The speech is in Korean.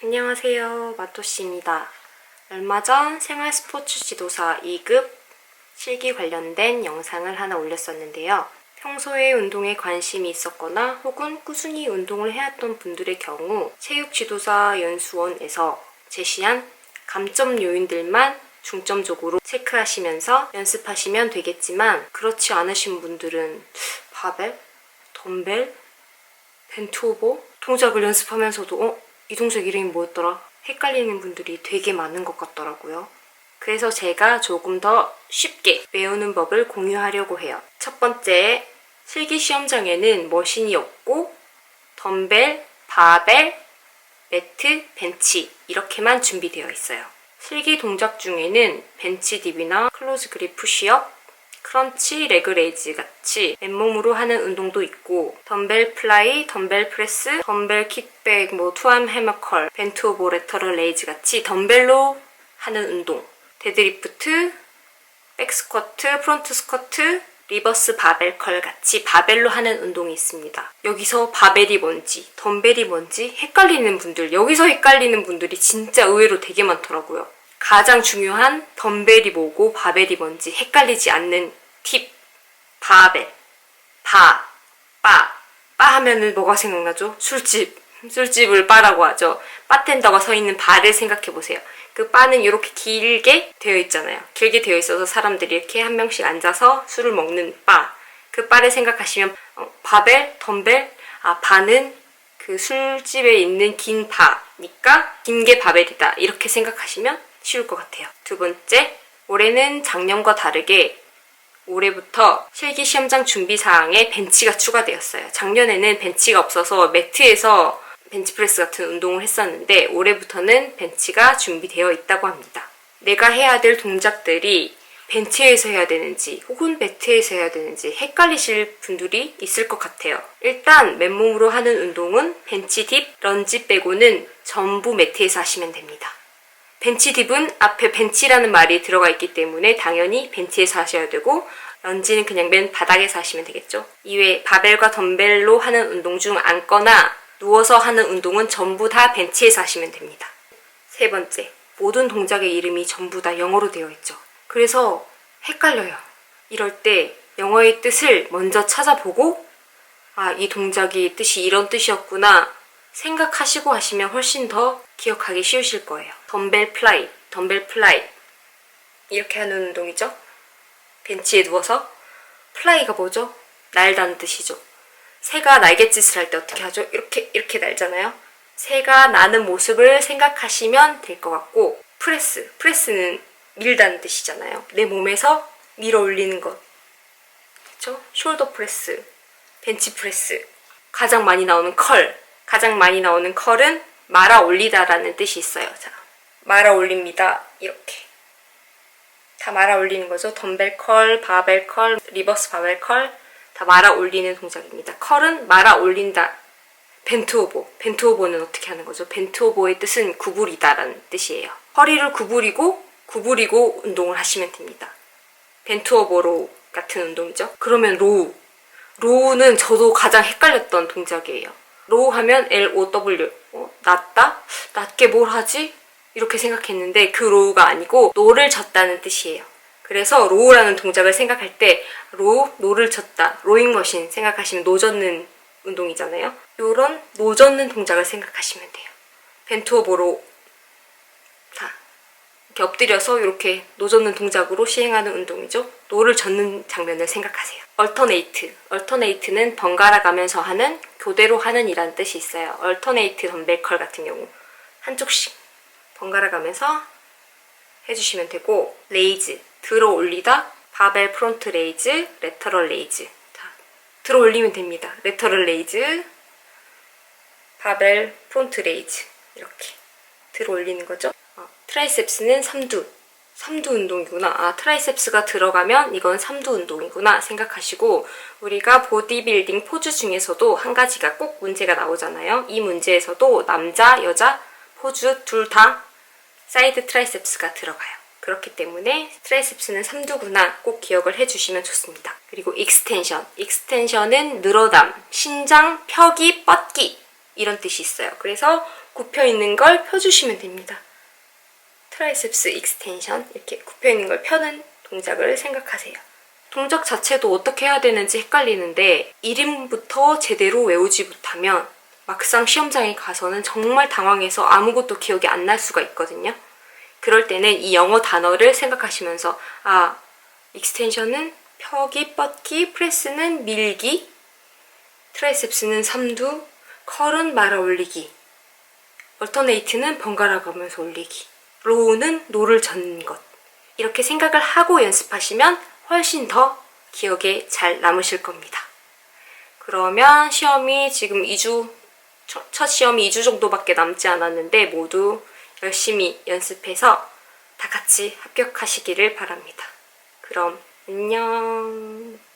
안녕하세요. 마토씨입니다. 얼마 전 생활 스포츠 지도사 2급 실기 관련된 영상을 하나 올렸었는데요. 평소에 운동에 관심이 있었거나 혹은 꾸준히 운동을 해왔던 분들의 경우 체육 지도사 연수원에서 제시한 감점 요인들만 중점적으로 체크하시면서 연습하시면 되겠지만 그렇지 않으신 분들은 바벨, 덤벨, 벤투오버 동작을 연습하면서도 어? 이 동작 이름이 뭐였더라? 헷갈리는 분들이 되게 많은 것 같더라고요. 그래서 제가 조금 더 쉽게 외우는 법을 공유하려고 해요. 첫 번째, 실기 시험장에는 머신이 없고 덤벨, 바벨, 매트, 벤치 이렇게만 준비되어 있어요. 실기 동작 중에는 벤치 딥이나 클로즈 그립 푸시업, 크런치, 레그 레이즈 같이 맨몸으로 하는 운동도 있고 덤벨 플라이, 덤벨 프레스, 덤벨 킥백, 뭐 투암 해머컬, 벤트 오버 레터럴 레이즈 같이 덤벨로 하는 운동 데드리프트, 백스쿼트, 프론트 스쿼트, 리버스 바벨 컬 같이 바벨로 하는 운동이 있습니다. 여기서 바벨이 뭔지, 덤벨이 뭔지 헷갈리는 분들, 여기서 헷갈리는 분들이 진짜 의외로 되게 많더라고요. 가장 중요한 덤벨이 뭐고 바벨이 뭔지 헷갈리지 않는 팁. 바벨. 바. 빠. 빠 하면은 뭐가 생각나죠? 술집. 술집을 바라고 하죠. 바텐더가 서 있는 바를 생각해 보세요. 그 바는 이렇게 길게 되어 있잖아요. 길게 되어 있어서 사람들이 이렇게 한 명씩 앉아서 술을 먹는 바. 그 바를 생각하시면 어, 바벨, 덤벨, 아 바는 그 술집에 있는 긴 바니까 긴 게 바벨이다. 이렇게 생각하시면 쉬울 것 같아요. 두 번째, 올해는 작년과 다르게 올해부터 실기 시험장 준비 사항에 벤치가 추가되었어요. 작년에는 벤치가 없어서 매트에서 벤치프레스 같은 운동을 했었는데 올해부터는 벤치가 준비되어 있다고 합니다. 내가 해야 될 동작들이 벤치에서 해야 되는지 혹은 매트에서 해야 되는지 헷갈리실 분들이 있을 것 같아요. 일단 맨몸으로 하는 운동은 벤치 딥, 런지 빼고는 전부 매트에서 하시면 됩니다. 벤치 딥은 앞에 벤치라는 말이 들어가 있기 때문에 당연히 벤치에서 하셔야 되고 런지는 그냥 맨 바닥에서 하시면 되겠죠. 이외에 바벨과 덤벨로 하는 운동 중 앉거나 누워서 하는 운동은 전부 다 벤치에서 하시면 됩니다. 세 번째, 모든 동작의 이름이 전부 다 영어로 되어 있죠. 그래서 헷갈려요. 이럴 때 영어의 뜻을 먼저 찾아보고 아, 이 동작이 뜻이 이런 뜻이었구나 생각하시고 하시면 훨씬 더 기억하기 쉬우실 거예요. 덤벨 플라이, 덤벨 플라이. 이렇게 하는 운동이죠. 벤치에 누워서 플라이가 뭐죠? 날다는 뜻이죠. 새가 날갯짓을 할 때 어떻게 하죠? 이렇게 이렇게 날잖아요. 새가 나는 모습을 생각하시면 될 것 같고 프레스, 프레스는 밀다는 뜻이잖아요. 내 몸에서 밀어 올리는 것. 그렇죠? 숄더 프레스, 벤치 프레스. 가장 많이 나오는 컬. 가장 많이 나오는 컬은 말아 올리다라는 뜻이 있어요. 자, 말아 올립니다. 이렇게. 다 말아 올리는 거죠. 덤벨 컬, 바벨 컬, 리버스 바벨 컬. 다 말아 올리는 동작입니다. 컬은 말아 올린다. 벤트오보. 벤트오보는 어떻게 하는 거죠? 벤트오보의 뜻은 구부리다라는 뜻이에요. 허리를 구부리고 구부리고 운동을 하시면 됩니다. 벤트오버 로우 같은 운동이죠. 그러면 로우. 로우는 저도 가장 헷갈렸던 동작이에요. 로우 하면 L-O-W. 어, 낮다? 낮게 뭘 하지? 이렇게 생각했는데 그 로우가 아니고 노를 젓다는 뜻이에요. 그래서 로우라는 동작을 생각할 때 로우, 노를 쳤다, 로잉 머신 생각하시면 노 젓는 운동이잖아요. 이런 노 젓는 동작을 생각하시면 돼요. 벤트 오버 로우. 다 이렇게 엎드려서 이렇게 노 젓는 동작으로 시행하는 운동이죠. 노를 젓는 장면을 생각하세요. 얼터네이트. 얼터네이트는 번갈아 가면서 하는 교대로 하는 이라는 뜻이 있어요. 얼터네이트 덤벨 컬 같은 경우 한쪽씩 번갈아 가면서 해주시면 되고 레이즈 들어 올리다 바벨 프론트 레이즈 레터럴 레이즈 자, 들어 올리면 됩니다. 레터럴 레이즈 바벨 프론트 레이즈 이렇게 들어 올리는 거죠. 어, 트라이셉스는 3두 3두 운동이구나. 아, 트라이셉스가 들어가면 이건 3두 운동이구나 생각하시고 우리가 보디빌딩 포즈 중에서도 한 가지가 꼭 문제가 나오잖아요. 이 문제에서도 남자, 여자 포즈 둘 다 사이드 트라이셉스가 들어가요. 그렇기 때문에 트라이셉스는 3두구나 꼭 기억을 해주시면 좋습니다. 그리고 익스텐션. 익스텐션은 늘어남, 신장, 펴기, 뻗기 이런 뜻이 있어요. 그래서 굽혀 있는 걸 펴주시면 됩니다. 트라이셉스 익스텐션 이렇게 굽혀 있는 걸 펴는 동작을 생각하세요. 동작 자체도 어떻게 해야 되는지 헷갈리는데 이름부터 제대로 외우지 못하면 막상 시험장에 가서는 정말 당황해서 아무것도 기억이 안 날 수가 있거든요. 그럴 때는 이 영어 단어를 생각하시면서 아 익스텐션은 펴기, 뻗기, 프레스는 밀기, 트라이셉스는 삼두, 컬은 말아 올리기, 얼터네이트는 번갈아 가면서 올리기, 로우는 노를 젓는 것. 이렇게 생각을 하고 연습하시면 훨씬 더 기억에 잘 남으실 겁니다. 그러면 시험이 지금 2주, 첫, 첫 시험이 2주 정도밖에 남지 않았는데 모두 열심히 연습해서 다 같이 합격하시기를 바랍니다. 그럼 안녕.